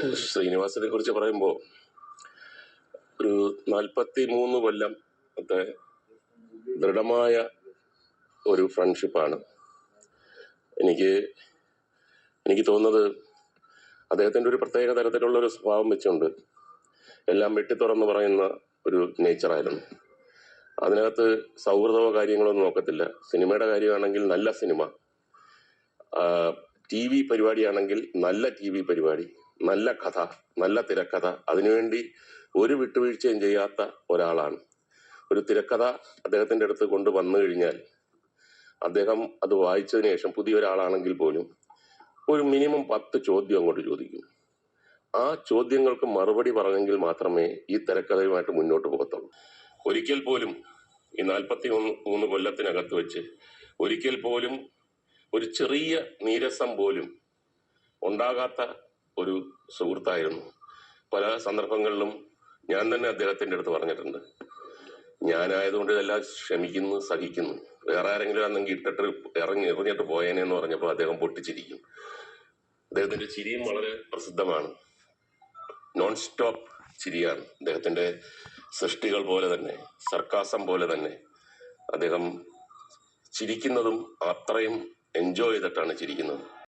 ശ്രീനിവാസനെ കുറിച്ച് പറയുമ്പോൾ ഒരു നാൽപ്പത്തി മൂന്ന് കൊല്ലം അത്ര ദൃഢമായ ഒരു ഫ്രണ്ട്ഷിപ്പാണ്. എനിക്ക് എനിക്ക് തോന്നുന്നത് അദ്ദേഹത്തിന്റെ ഒരു പ്രത്യേക തരത്തിലുള്ള ഒരു സ്വഭാവം വെച്ചുകൊണ്ട് എല്ലാം വെട്ടിത്തുറന്ന് പറയുന്ന ഒരു നേച്ചറായിരുന്നു അതിനകത്ത് സൗഹൃദമോ കാര്യങ്ങളൊന്നും നോക്കത്തില്ല. സിനിമയുടെ കാര്യമാണെങ്കിൽ നല്ല സിനിമ. ടി വി പരിപാടിയാണെങ്കിൽ നല്ല ടി വി പരിപാടി. നല്ല കഥ നല്ല തിരക്കഥ. അതിനുവേണ്ടി ഒരു വിട്ടുവീഴ്ചയും ചെയ്യാത്ത ഒരാളാണ്. ഒരു തിരക്കഥ അദ്ദേഹത്തിന്റെ അടുത്ത് കൊണ്ട് വന്നു കഴിഞ്ഞാൽ അദ്ദേഹം അത് വായിച്ചതിന് ശേഷം പുതിയ ഒരാളാണെങ്കിൽ പോലും ഒരു മിനിമം പത്ത് ചോദ്യം അങ്ങോട്ട് ചോദിക്കും. ആ ചോദ്യങ്ങൾക്ക് മറുപടി പറഞ്ഞെങ്കിൽ മാത്രമേ ഈ തിരക്കഥയുമായിട്ട് മുന്നോട്ട് പോകത്തുള്ളൂ. ഒരിക്കൽ പോലും ഈ നാൽപ്പത്തി മൂന്ന് കൊല്ലത്തിനകത്ത് വെച്ച് ഒരിക്കൽ പോലും ഒരു ചെറിയ നീരസം പോലും ഉണ്ടാകാത്ത ഒരു സുഹൃത്തായിരുന്നു. പല സന്ദർഭങ്ങളിലും ഞാൻ തന്നെ അദ്ദേഹത്തിന്റെ അടുത്ത് പറഞ്ഞിട്ടുണ്ട്. ഞാനായതുകൊണ്ട് ഇതെല്ലാം ക്ഷമിക്കുന്നു സഹിക്കുന്നു. വേറെ ആരെങ്കിലും ആണെങ്കിൽ ഇട്ടിട്ട് ഇറങ്ങി എറിഞ്ഞിട്ട് പോയേനെ എന്ന് പറഞ്ഞപ്പോൾ അദ്ദേഹം പൊട്ടിച്ചിരിക്കും. അദ്ദേഹത്തിന്റെ ചിരിയും വളരെ പ്രസിദ്ധമാണ്. നോൺ സ്റ്റോപ്പ് ചിരിയാണ്. അദ്ദേഹത്തിന്റെ സൃഷ്ടികൾ പോലെ തന്നെ സർക്കാസം പോലെ തന്നെ അദ്ദേഹം ചിരിക്കുന്നതും അത്രയും എൻജോയ് ചെയ്തിട്ടാണ് ചിരിക്കുന്നത്.